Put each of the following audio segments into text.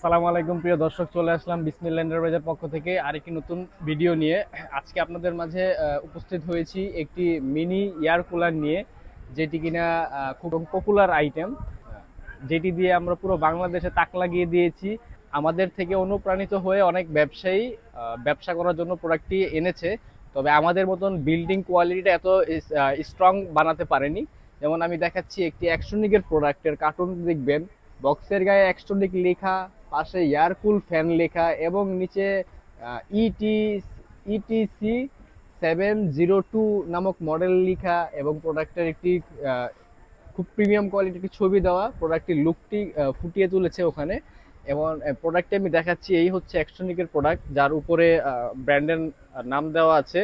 আসসালামু আলাইকুম, প্রিয় দর্শক, চলে আসলাম বিসমিল্লা এন্টারপ্রাইজের পক্ষ থেকে আরেকটি নতুন ভিডিও নিয়ে। আজকে আপনাদের মাঝে উপস্থিত হয়েছি একটি মিনি এয়ার কুলার নিয়ে, যেটি কিনা খুব পপুলার আইটেম যেটি দিয়ে আমরা পুরো বাংলাদেশে তাক লাগিয়ে দিয়েছি। আমাদের থেকে অনুপ্রাণিত হয়ে অনেক ব্যবসায়ী ব্যবসা করার জন্য প্রোডাক্টটি এনেছে। তবে আমাদের মতন বিল্ডিং কোয়ালিটিটা এত স্ট্রং বানাতে পারেনি। যেমন আমি দেখাচ্ছি একটি অ্যাকশনিকের প্রোডাক্টের কার্টুন দেখবেন। বক্সের গায়ে অ্যাকশনিক লেখা পাশে এয়ারকুল ফ্যান লেখা এবং নিচে ET ETC seven zero two নামক মডেল লেখা এবং প্রোডাক্টের একটি খুব প্রিমিয়াম কোয়ালিটির একটি ছবি দেওয়া। প্রোডাক্টের লুকটি ফুটিয়ে তুলেছে ওখানে। এবং প্রোডাক্টে আমি দেখাচ্ছি, এই হচ্ছে অ্যাকশনিকের প্রোডাক্ট যার উপরে ব্র্যান্ডের নাম দেওয়া আছে।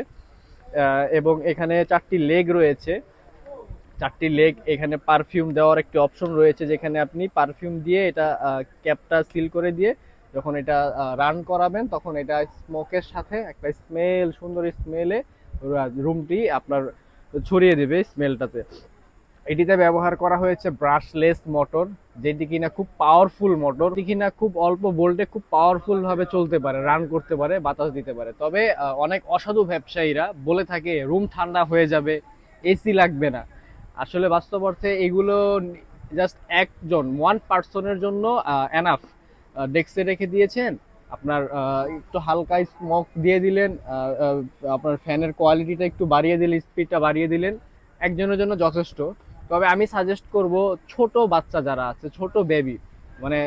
এবং এখানে চারটি লেগ রয়েছে। চারটি লেগ এখানে পারফিউম দেওয়ার একটি অপশন রয়েছে যেখানে আপনি পারফিউম দিয়ে এটা ক্যাপটা সিল করে দিয়ে যখন এটা রান করাবেন তখন এটা স্মোকের সাথে একটা স্মেল সুন্দর স্মেলে রুমটি আপনার ছড়িয়ে দেবে স্মেলটাতে এটিতে ব্যবহার করা হয়েছে ব্রাশলেস মোটর যেটি কিনা খুব পাওয়ারফুল মোটর যেটি কিনা খুব অল্প ভোল্টে খুব পাওয়ারফুল ভাবে চলতে পারে রান করতে পারে, বাতাস দিতে পারে। তবে অনেক অসাধু ব্যবসায়ীরা বলে থাকে, রুম ঠান্ডা হয়ে যাবে এসি লাগবে না। আসলে বাস্তব অর্থে এগুলো জাস্ট একজন ওয়ান পার্সনের জন্য এনাফ ডেস্কে রেখে দিয়েছেন। আপনার একটু হালকা স্মোক দিয়ে দিলেন আপনার ফ্যানের কোয়ালিটিটা একটু বাড়িয়ে দিলেন স্পিডটা বাড়িয়ে দিলেন। একজনের জন্য যথেষ্ট। তবে আমি সাজেস্ট করব ছোট বাচ্চা যারা আছে, ছোট বেবি মানে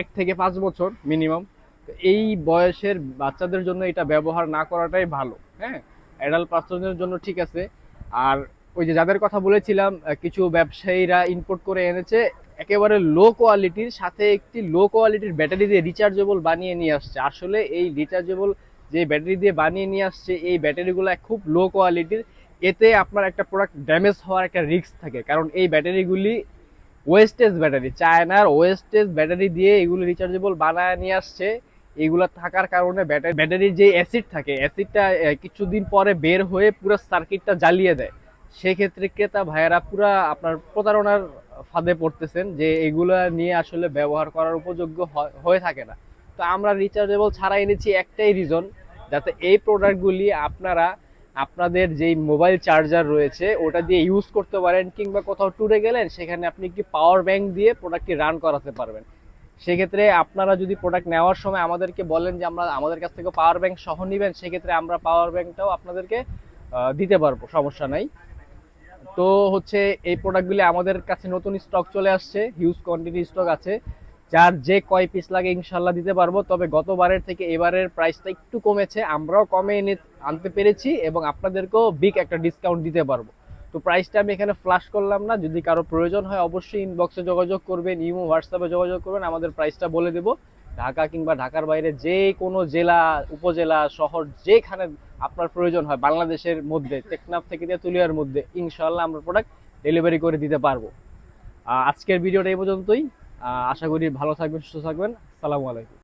এক থেকে পাঁচ বছর মিনিমাম এই বয়সের বাচ্চাদের জন্য এটা ব্যবহার না করাটাই ভালো হ্যাঁ? অ্যাডাল্ট পার্সনের জন্য ঠিক আছে। আর ওই যে যাদের কথা বলেছিলাম কিছু ব্যবসায়ীরা ইম্পোর্ট করে এনেছে, একেবারে লো কোয়ালিটির সাথে একটি লো কোয়ালিটির ব্যাটারি দিয়ে রিচার্জেবল বানিয়ে নিয়ে আসছে। আসলে এই রিচার্জেবল যে ব্যাটারি দিয়ে বানিয়ে নিয়ে আসছে, এই ব্যাটারিগুলো খুব লো কোয়ালিটির এতে আপনার একটা প্রোডাক্ট ড্যামেজ হওয়ার একটা রিস্ক থাকে। কারণ এই ব্যাটারিগুলি ওয়েস্টেজ ব্যাটারি চায়নার ওয়েস্টেজ ব্যাটারি দিয়ে এগুলো রিচার্জেবল বানায় নিয়ে আসছে। এগুলো থাকার কারণে ব্যাটারি ব্যাটারির যে অ্যাসিড থাকে অ্যাসিডটা কিছুদিন পরে বের হয়ে পুরো সার্কিটটা জ্বালিয়ে দেয়। সেক্ষেত্রে ক্রেতা ভাইয়েরা পুরা আপনার প্রতারণার ফাঁদে পড়তেছেন যে এগুলা নিয়ে আসলে ব্যবহার করার উপযোগ্য হয়- থাকে না। তো আমরা রিচার্জেবল ছাড়া এনেছি একটাই রিজন যাতে এই প্রোডাক্টগুলি আপনারা আপনাদের যেই মোবাইল চার্জার রয়েছে, ওটা দিয়ে ইউজ করতে পারেন কিংবা কোথাও ট্যুরে গেলেন, সেখানে আপনি কি পাওয়ার ব্যাংক দিয়ে প্রোডাক্টটি রান করাতে পারবেন। সেক্ষেত্রে আপনারা যদি প্রোডাক্ট নেওয়ার সময় আমাদেরকে বলেন যে আমরা আমাদের কাছ থেকে পাওয়ার ব্যাংক সহ নেবেন, সেক্ষেত্রে আমরা পাওয়ার ব্যাংকটাও আপনাদেরকে দিতে পারব, সমস্যা নাই। তো হচ্ছে এই প্রোডাক্টগুলি আমাদের কাছে নতুন স্টক চলে আসছে হিউজ কোয়ান্টিটি স্টক আছে। যার যে কয় পিস লাগে ইনশাল্লাহ দিতে পারব, তবে গতবারের থেকে এবারের প্রাইসটা একটু কমেছে, আমরাও কমে এনে আনতে পেরেছি এবং আপনাদেরকেও বিগ একটা ডিসকাউন্ট দিতে পারব। তো প্রাইসটা আমি এখানে ফ্লাশ করলাম না। যদি কারও প্রয়োজন হয়, অবশ্যই ইনবক্সে যোগাযোগ করবেন, ইমো হোয়াটসঅ্যাপে যোগাযোগ করবেন। আমাদের প্রাইসটা বলে দেবো। ঢাকা কিংবা ঢাকার বাইরে যে কোনো জেলা, উপজেলা, শহর, যেখানে আপনার প্রয়োজন হয়, বাংলাদেশের মধ্যে, টেকনাফ থেকে তেঁতুলিয়ার মধ্যে ইনশাল্লাহ আমরা প্রোডাক্ট ডেলিভারি করে দিতে পারব। আজকের ভিডিওটা এই পর্যন্তই। আশা করি ভালো থাকবেন, সুস্থ থাকবেন। সালামু আলাইকুম।